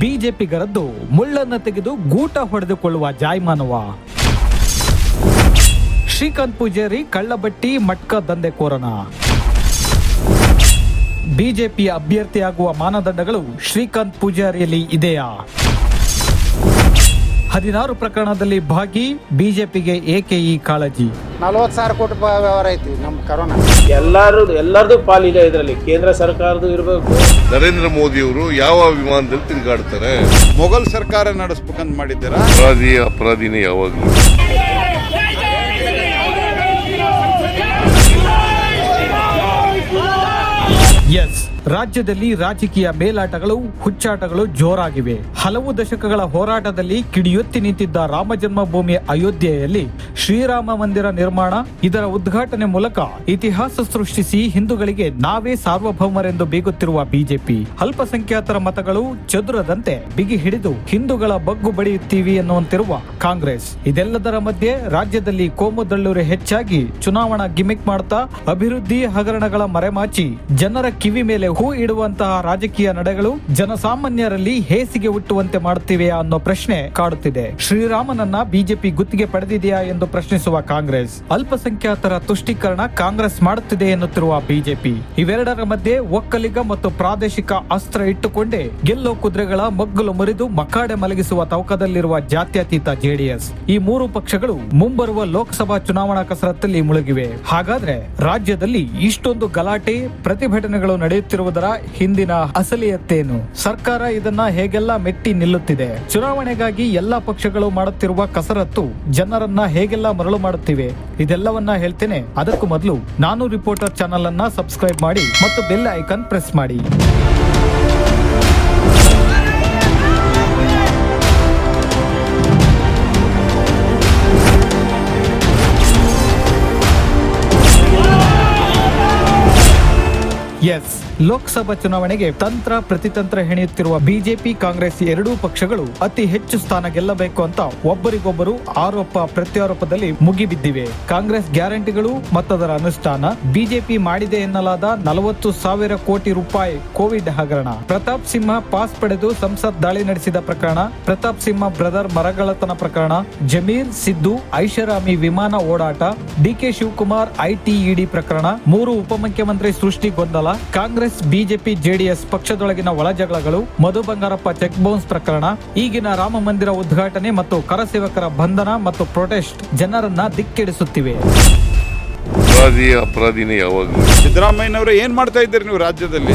ಬಿಜೆಪಿಗರದ್ದು ಮುಳ್ಳನ್ನು ತೆಗೆದು ಗೂಟ ಹೊಡೆದುಕೊಳ್ಳುವ ಜಾಯಮಾನವ. ಶ್ರೀಕಾಂತ್ ಪೂಜಾರಿ, ಕಳ್ಳಬಟ್ಟಿ, ಮಟ್ಕ ದಂಧೆಕೋರನ. ಬಿಜೆಪಿ ಅಭ್ಯರ್ಥಿಯಾಗುವ ಮಾನದಂಡಗಳು ಶ್ರೀಕಾಂತ್ ಪೂಜಾರಿಯಲ್ಲಿ ಇದೆಯಾ? ಹದಿನಾರು ಪ್ರಕರಣದಲ್ಲಿ ಭಾಗಿ ಬಿಜೆಪಿಗೆ ಏಕೆ ಈ ಕಾಳಜಿ? ನಲ್ವತ್ತು ಸಾವಿರ ಕೋಟಿ ವ್ಯವಹಾರ ಐತಿ ನಮ್ಮ ಕರೋನಾ. ಎಲ್ಲಾರು ಎಲ್ಲರದು ಪಾಲಿದೆ ಇದರಲ್ಲಿ. ಕೇಂದ್ರ ಸರ್ಕಾರದ್ದು ಇರಬೇಕು. ನರೇಂದ್ರ ಮೋದಿಯವರು ಯಾವ ವಿಮಾನದಲ್ಲಿ ತಿರುಗಾಡ್ತಾರೆ? ಮೊಘಲ್ ಸರ್ಕಾರ ನಡೆಸ್ಬೇಕಂತ ಮಾಡಿದ್ದೀರಾ? ಅಪರಾಧಿ ಅಪರಾಧಿನೇ ಯಾವಾಗಲೂ. ಎಸ್ ರಾಜ್ಯದಲ್ಲಿ ರಾಜಕೀಯ ಮೇಲಾಟಗಳು, ಹುಚ್ಚಾಟಗಳು ಜೋರಾಗಿವೆ. ಹಲವು ದಶಕಗಳ ಹೋರಾಟದಲ್ಲಿ ಕಿಡಿಯೊತ್ತಿ ನಿಂತಿದ್ದ ರಾಮ ಜನ್ಮಭೂಮಿ ಅಯೋಧ್ಯೆಯಲ್ಲಿ ಶ್ರೀರಾಮ ಮಂದಿರ ನಿರ್ಮಾಣ, ಇದರ ಉದ್ಘಾಟನೆ ಮೂಲಕ ಇತಿಹಾಸ ಸೃಷ್ಟಿಸಿ ಹಿಂದೂಗಳಿಗೆ ನಾವೇ ಸಾರ್ವಭೌಮರೆಂದು ಬೀಗುತ್ತಿರುವ ಬಿಜೆಪಿ. ಅಲ್ಪಸಂಖ್ಯಾತರ ಮತಗಳು ಚದುರದಂತೆ ಬಿಗಿ ಹಿಡಿದು ಹಿಂದೂಗಳ ಬಗ್ಗು ಬಡಿಯುತ್ತೀವಿ ಎನ್ನುವಂತಿರುವ ಕಾಂಗ್ರೆಸ್. ಇದೆಲ್ಲದರ ಮಧ್ಯೆ ರಾಜ್ಯದಲ್ಲಿ ಕೋಮು ದಳ್ಳೂರಿ ಹೆಚ್ಚಾಗಿ ಚುನಾವಣಾ ಗಿಮಿಕ್ ಮಾಡ್ತಾ ಅಭಿವೃದ್ಧಿ ಹಗರಣಗಳ ಮರೆಮಾಚಿ ಜನರ ಕಿವಿ ಮೇಲೆ ಹೂ ಇಡುವಂತಹ ರಾಜಕೀಯ ನಡೆಗಳು ಜನಸಾಮಾನ್ಯರಲ್ಲಿ ಹೇಸಿಗೆ ಹುಟ್ಟುವಂತೆ ಮಾಡುತ್ತಿವೆಯಾ ಅನ್ನೋ ಪ್ರಶ್ನೆ ಕಾಡುತ್ತಿದೆ. ಶ್ರೀರಾಮನನ್ನ ಬಿಜೆಪಿ ಗುತ್ತಿಗೆ ಪಡೆದಿದೆಯಾ ಎಂದು ಪ್ರಶ್ನಿಸುವ ಕಾಂಗ್ರೆಸ್. ಅಲ್ಪಸಂಖ್ಯಾತರ ತುಷ್ಟೀಕರಣ ಕಾಂಗ್ರೆಸ್ ಮಾಡುತ್ತಿದೆ ಎನ್ನುತ್ತಿರುವ ಬಿಜೆಪಿ. ಇವೆರಡರ ಮಧ್ಯೆ ಒಕ್ಕಲಿಗ ಮತ್ತು ಪ್ರಾದೇಶಿಕ ಅಸ್ತ್ರ ಇಟ್ಟುಕೊಂಡೇ ಗೆಲ್ಲೋ ಕುದುರೆಗಳ ಮಗ್ಗಲು ಮುರಿದು ಮಕ್ಕಾಡೆ ಮಲಗಿಸುವ ತವಕದಲ್ಲಿರುವ ಜಾತ್ಯತೀತ ಜೆಡಿಎಸ್. ಈ ಮೂರು ಪಕ್ಷಗಳು ಮುಂಬರುವ ಲೋಕಸಭಾ ಚುನಾವಣಾ ಕಸರತ್ತಲ್ಲಿ ಮುಳುಗಿವೆ. ಹಾಗಾದ್ರೆ ರಾಜ್ಯದಲ್ಲಿ ಇಷ್ಟೊಂದು ಗಲಾಟೆ, ಪ್ರತಿಭಟನೆಗಳು ನಡೆಯುತ್ತಿರುವುದರ ಹಿಂದಿನ ಅಸಲಿಯತ್ತೇನು? ಸರ್ಕಾರ ಇದನ್ನ ಹೇಗೆಲ್ಲ ಮೆಟ್ಟಿ ನಿಲ್ಲುತ್ತಿದೆ? ಚುನಾವಣೆಗಾಗಿ ಎಲ್ಲಾ ಪಕ್ಷಗಳು ಮಾಡುತ್ತಿರುವ ಕಸರತ್ತು ಜನರನ್ನ ಹೇಗೆಲ್ಲ ಮರಳು ಮಾಡುತ್ತಿವೆ? ಇದೆಲ್ಲವನ್ನ ಹೇಳ್ತೇನೆ. ಅದಕ್ಕೂ ಮೊದಲು ನಾನು ರಿಪೋರ್ಟರ್ ಚಾನಲ್ ಅನ್ನ ಸಬ್ಸ್ಕ್ರೈಬ್ ಮಾಡಿ ಮತ್ತು ಬೆಲ್ ಐಕಾನ್ ಪ್ರೆಸ್ ಮಾಡಿ. ಎಸ್. ಲೋಕಸಭಾ ಚುನಾವಣೆಗೆ ತಂತ್ರ ಪ್ರತಿತಂತ್ರ ಹೆಣೆಯುತ್ತಿರುವ ಬಿಜೆಪಿ, ಕಾಂಗ್ರೆಸ್ ಎರಡೂ ಪಕ್ಷಗಳು ಅತಿ ಹೆಚ್ಚು ಸ್ಥಾನ ಗೆಲ್ಲಬೇಕು ಅಂತ ಒಬ್ಬರಿಗೊಬ್ಬರು ಆರೋಪ ಪ್ರತ್ಯಾರೋಪದಲ್ಲಿ ಮುಗಿಬಿದ್ದಿವೆ. ಕಾಂಗ್ರೆಸ್ ಗ್ಯಾರಂಟಿಗಳು ಮತ್ತದರ ಅನುಷ್ಠಾನ. ಬಿಜೆಪಿ ಮಾಡಿದೆ ಎನ್ನಲಾದ ನಲವತ್ತು ಸಾವಿರ ಕೋಟಿ ರೂಪಾಯಿ ಕೋವಿಡ್ ಹಗರಣ. ಪ್ರತಾಪ್ ಸಿಂಹ ಪಾಸ್ ಪಡೆದು ಸಂಸತ್ ದಾಳಿ ನಡೆಸಿದ ಪ್ರಕರಣ. ಪ್ರತಾಪ್ ಸಿಂಹ ಬ್ರದರ್ ಮರಗಳತನ ಪ್ರಕರಣ. ಜಮೀರ್, ಸಿದ್ದು, ಐಷಾರಾಮಿ ವಿಮಾನ ಓಡಾಟ. ಡಿಕೆ ಶಿವಕುಮಾರ್ ಐಟಿಇಡಿ ಪ್ರಕರಣ. ಮೂರು ಉಪಮುಖ್ಯಮಂತ್ರಿ ಸೃಷ್ಟಿ ಗೊಂದಲ. ಕಾಂಗ್ರೆಸ್ ಬಿಜೆಪಿ ಜೆಡಿಎಸ್ ಪಕ್ಷದೊಳಗಿನ ಒಳಜಗಳಗಳು ಮಧು ಬಂಗಾರಪ್ಪ ಚೆಕ್ ಬೌನ್ಸ್ ಪ್ರಕರಣ ಈಗಿನ ರಾಮ ಮಂದಿರ ಉದ್ಘಾಟನೆ ಮತ್ತು ಕರಸೇವಕರ ಬಂಧನ ಮತ್ತು ಪ್ರೊಟೆಸ್ಟ್ ಜನರನ್ನ ದಿಕ್ಕಿಡಿಸುತ್ತಿವೆ. ಅಪರಾಧಿ ಅಪರಾಧಿನೇ ಯಾವಾಗ ಸಿದ್ದರಾಮಯ್ಯನವರು ಏನ್ ಮಾಡ್ತಾ ಇದ್ದೀರಿ ನೀವು ರಾಜ್ಯದಲ್ಲಿ?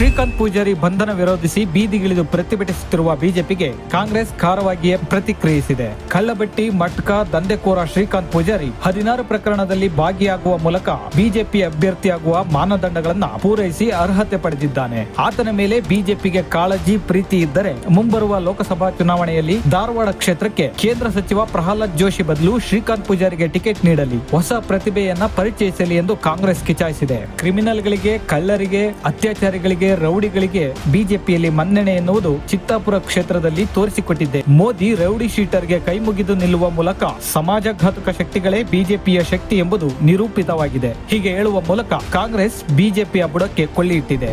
ಶ್ರೀಕಾಂತ್ ಪೂಜಾರಿ ಬಂಧನ ವಿರೋಧಿಸಿ ಬೀದಿಗಿಳಿದು ಪ್ರತಿಭಟಿಸುತ್ತಿರುವ ಬಿಜೆಪಿಗೆ ಕಾಂಗ್ರೆಸ್ ಖಾರವಾಗಿಯೇ ಪ್ರತಿಕ್ರಿಯಿಸಿದೆ. ಕಳ್ಳಬಟ್ಟಿ ಮಟ್ಕ, ದಂಧೆಕೋರ ಶ್ರೀಕಾಂತ್ ಪೂಜಾರಿ ಹದಿನಾರು ಪ್ರಕರಣದಲ್ಲಿ ಭಾಗಿಯಾಗುವ ಮೂಲಕ ಬಿಜೆಪಿ ಅಭ್ಯರ್ಥಿಯಾಗುವ ಮಾನದಂಡಗಳನ್ನ ಪೂರೈಸಿ ಅರ್ಹತೆ ಪಡೆದಿದ್ದಾನೆ. ಆತನ ಮೇಲೆ ಬಿಜೆಪಿಗೆ ಕಾಳಜಿ, ಪ್ರೀತಿ ಇದ್ದರೆ ಮುಂಬರುವ ಲೋಕಸಭಾ ಚುನಾವಣೆಯಲ್ಲಿ ಧಾರವಾಡ ಕ್ಷೇತ್ರಕ್ಕೆ ಕೇಂದ್ರ ಸಚಿವ ಪ್ರಹ್ಲಾದ್ ಜೋಶಿ ಬದಲು ಶ್ರೀಕಾಂತ್ ಪೂಜಾರಿಗೆ ಟಿಕೆಟ್ ನೀಡಲಿ. ಹೊಸ ಪ್ರತಿಭೆಯನ್ನ ಪರಿಚಯಿಸಲಿ ಎಂದು ಕಾಂಗ್ರೆಸ್ ಕಿಚಾಯಿಸಿದೆ. ಕ್ರಿಮಿನಲ್ಗಳಿಗೆ, ಕಳ್ಳರಿಗೆ, ಅತ್ಯಾಚಾರಿಗಳಿಗೆ ರೌಡಿಗಳಿಗೆ ಬಿಜೆಪಿಯಲ್ಲಿ ಮನ್ನಣೆ ಎನ್ನುವುದು ಚಿತ್ತಾಪುರ ಕ್ಷೇತ್ರದಲ್ಲಿ ತೋರಿಸಿಕೊಟ್ಟಿದೆ. ಮೋದಿ ರೌಡಿ ಶೀಟರ್ಗೆ ಕೈ ಮುಗಿದು ನಿಲ್ಲುವ ಮೂಲಕ ಸಮಾಜಘಾತಕ ಶಕ್ತಿಗಳೇ ಬಿಜೆಪಿಯ ಶಕ್ತಿ ಎಂಬುದು ನಿರೂಪಿತವಾಗಿದೆ. ಹೀಗೆ ಹೇಳುವ ಮೂಲಕ ಕಾಂಗ್ರೆಸ್ ಬಿಜೆಪಿಯ ಬುಡಕ್ಕೆ ಕೊಳ್ಳಿಯಿಟ್ಟಿದೆ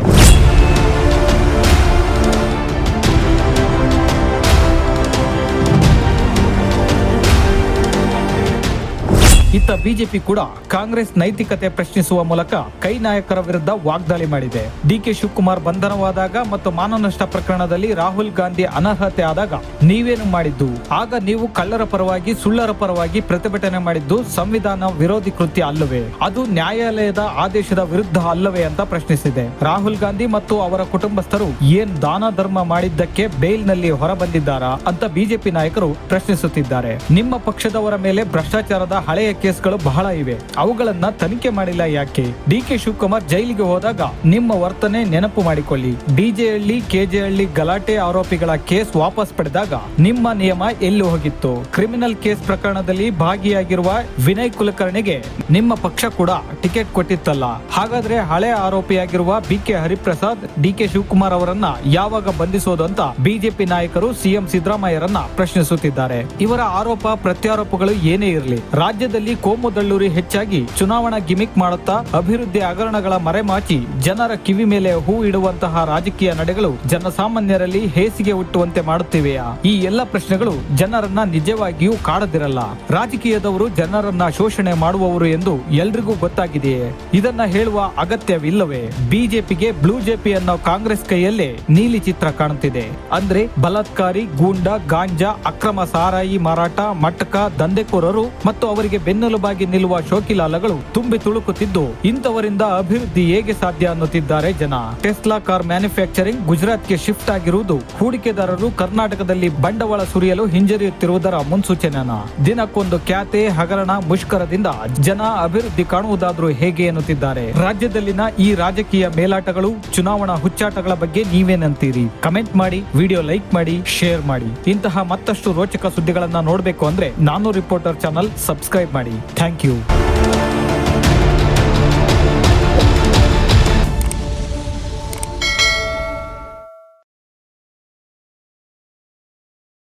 ಇತ್ತ ಬಿಜೆಪಿ ಕೂಡ ಕಾಂಗ್ರೆಸ್ ನೈತಿಕತೆ ಪ್ರಶ್ನಿಸುವ ಮೂಲಕ ಕೈ ನಾಯಕರ ವಿರುದ್ಧ ವಾಗ್ದಾಳಿ ಮಾಡಿದೆ. ಡಿಕೆ ಶಿವಕುಮಾರ್ ಬಂಧನವಾದಾಗ ಮತ್ತು ಮಾನನಷ್ಟ ಪ್ರಕರಣದಲ್ಲಿ ರಾಹುಲ್ ಗಾಂಧಿ ಅನರ್ಹತೆ ಆದಾಗ ನೀವೇನು ಮಾಡಿದ್ದು? ಆಗ ನೀವು ಕಳ್ಳರ ಪರವಾಗಿ, ಸುಳ್ಳರ ಪರವಾಗಿ ಪ್ರತಿಭಟನೆ ಮಾಡಿದ್ದು ಸಂವಿಧಾನ ವಿರೋಧಿ ಕೃತ್ಯ ಅಲ್ಲವೇ? ಅದು ನ್ಯಾಯಾಲಯದ ಆದೇಶದ ವಿರುದ್ಧ ಅಲ್ಲವೇ ಅಂತ ಪ್ರಶ್ನಿಸಿದೆ. ರಾಹುಲ್ ಗಾಂಧಿ ಮತ್ತು ಅವರ ಕುಟುಂಬಸ್ಥರು ಏನ್ ದಾನ ಧರ್ಮ ಮಾಡಿದ್ದಕ್ಕೆ ಬೇಲ್ನಲ್ಲಿ ಹೊರಬಂದಿದ್ದಾರಾ ಅಂತ ಬಿಜೆಪಿ ನಾಯಕರು ಪ್ರಶ್ನಿಸುತ್ತಿದ್ದಾರೆ. ನಿಮ್ಮ ಪಕ್ಷದವರ ಮೇಲೆ ಭ್ರಷ್ಟಾಚಾರದ ಹಳೆಯ ಕೇಸ್ಗಳು ಬಹಳ ಇವೆ. ಅವುಗಳನ್ನ ತನಿಖೆ ಮಾಡಿಲ್ಲ ಯಾಕೆ? ಡಿ ಕೆ ಶಿವಕುಮಾರ್ ಜೈಲಿಗೆ ಹೋದಾಗ ನಿಮ್ಮ ವರ್ತನೆ ನೆನಪು ಮಾಡಿಕೊಳ್ಳಿ. ಡಿಜೆಹಳ್ಳಿ ಕೆಜೆಹಳ್ಳಿ ಗಲಾಟೆ ಆರೋಪಿಗಳ ಕೇಸ್ ವಾಪಸ್ ಪಡೆದಾಗ ನಿಮ್ಮ ನಿಯಮ ಎಲ್ಲಿ ಹೋಗಿತ್ತು. ಕ್ರಿಮಿನಲ್ ಕೇಸ್ ಪ್ರಕರಣದಲ್ಲಿ ಭಾಗಿಯಾಗಿರುವ ವಿನಯ್ ಕುಲಕರ್ಣಿಗೆ ನಿಮ್ಮ ಪಕ್ಷ ಕೂಡ ಟಿಕೆಟ್ ಕೊಟ್ಟಿತ್ತಲ್ಲ. ಹಾಗಾದ್ರೆ ಹಳೆ ಆರೋಪಿಯಾಗಿರುವ B K Hariprasad D K Shivakumar ಅವರನ್ನ ಯಾವಾಗ ಬಂಧಿಸೋದು ಅಂತ ಬಿಜೆಪಿ ನಾಯಕರು ಸಿಎಂ ಸಿದ್ದರಾಮಯ್ಯರನ್ನ ಪ್ರಶ್ನಿಸುತ್ತಿದ್ದಾರೆ. ಇವರ ಆರೋಪ, ಪ್ರತ್ಯಾರೋಪಗಳು ಏನೇ ಇರಲಿ, ರಾಜ್ಯದಲ್ಲಿ ರಾಜ್ಯದಲ್ಲಿ ಕೋಮುದಳ್ಳೂರಿ ಹೆಚ್ಚಾಗಿ ಚುನಾವಣಾ ಗಿಮಿಕ್ ಮಾಡುತ್ತಾ ಅಭಿವೃದ್ಧಿ ಹಗರಣಗಳ ಮರೆಮಾಚಿ ಜನರ ಕಿವಿ ಮೇಲೆ ಹೂ ಇಡುವಂತಹ ರಾಜಕೀಯ ನಡೆಗಳು ಜನಸಾಮಾನ್ಯರಲ್ಲಿ ಹೇಸಿಗೆ ಹುಟ್ಟುವಂತೆ ಮಾಡುತ್ತಿವೆಯಾ? ಈ ಎಲ್ಲ ಪ್ರಶ್ನೆಗಳು ಜನರನ್ನ ನಿಜವಾಗಿಯೂ ಕಾಡದಿರಲ್ಲ. ರಾಜಕೀಯದವರು ಜನರನ್ನ ಶೋಷಣೆ ಮಾಡುವವರು ಎಂದು ಎಲ್ರಿಗೂ ಗೊತ್ತಾಗಿದೆಯೇ? ಇದನ್ನ ಹೇಳುವ ಅಗತ್ಯವಿಲ್ಲವೇ? ಬಿಜೆಪಿಗೆ ಬ್ಲೂ ಜೆಪಿ ಅನ್ನೋ ಕಾಂಗ್ರೆಸ್ ಕೈಯಲ್ಲೇ ನೀಲಿ ಚಿತ್ರ ಕಾಣುತ್ತಿದೆ. ಅಂದ್ರೆ ಬಲತ್ಕಾರಿ ಗೂಂಡಾ, ಗಾಂಜಾ, ಅಕ್ರಮ ಸಾರಾಯಿ ಮಾರಾಟ ಮಟ್ಟಕ ದಂಧೆಕೋರರು ಮತ್ತು ಅವರಿಗೆ ಬೆನ್ನೆಲುಬಾಗಿ ನಿಲ್ಲುವ ಶೋಕಿಲಾಲಗಳು ತುಂಬಿ ತುಳುಕುತ್ತಿದ್ದು, ಇಂಥವರಿಂದ ಅಭಿವೃದ್ಧಿ ಹೇಗೆ ಸಾಧ್ಯ ಅನ್ನುತ್ತಿದ್ದಾರೆ ಜನ. ಟೆಸ್ಲಾ ಕಾರ್ ಮ್ಯಾನುಫ್ಯಾಕ್ಚರಿಂಗ್ ಗುಜರಾತ್ಗೆ ಶಿಫ್ಟ್ ಆಗಿರುವುದು ಹೂಡಿಕೆದಾರರು ಕರ್ನಾಟಕದಲ್ಲಿ ಬಂಡವಾಳ ಸುರಿಯಲು ಹಿಂಜರಿಯುತ್ತಿರುವುದರ ಮುನ್ಸೂಚನೆನ ದಿನಕ್ಕೊಂದು ಖ್ಯಾತೆ, ಹಗರಣ, ಮುಷ್ಕರದಿಂದ ಜನ ಅಭಿವೃದ್ಧಿ ಕಾಣುವುದಾದ್ರೂ ಹೇಗೆ ಎನ್ನುತ್ತಿದ್ದಾರೆ ರಾಜ್ಯದಲ್ಲಿನ ಈ ರಾಜಕೀಯ ಮೇಲಾಟಗಳು, ಚುನಾವಣಾ ಹುಚ್ಚಾಟಗಳ ಬಗ್ಗೆ ನೀವೇನಂತೀರಿ ಕಮೆಂಟ್ ಮಾಡಿ, ವಿಡಿಯೋ ಲೈಕ್ ಮಾಡಿ, ಶೇರ್ ಮಾಡಿ. ಇಂತಹ ಮತ್ತಷ್ಟು ರೋಚಕ ಸುದ್ದಿಗಳನ್ನ ನೋಡಬೇಕು ಅಂದ್ರೆ ನಾನು ರಿಪೋರ್ಟರ್ ಚಾನಲ್ ಸಬ್ಸ್ಕ್ರೈಬ್ ಮಾಡಿ. Thank you.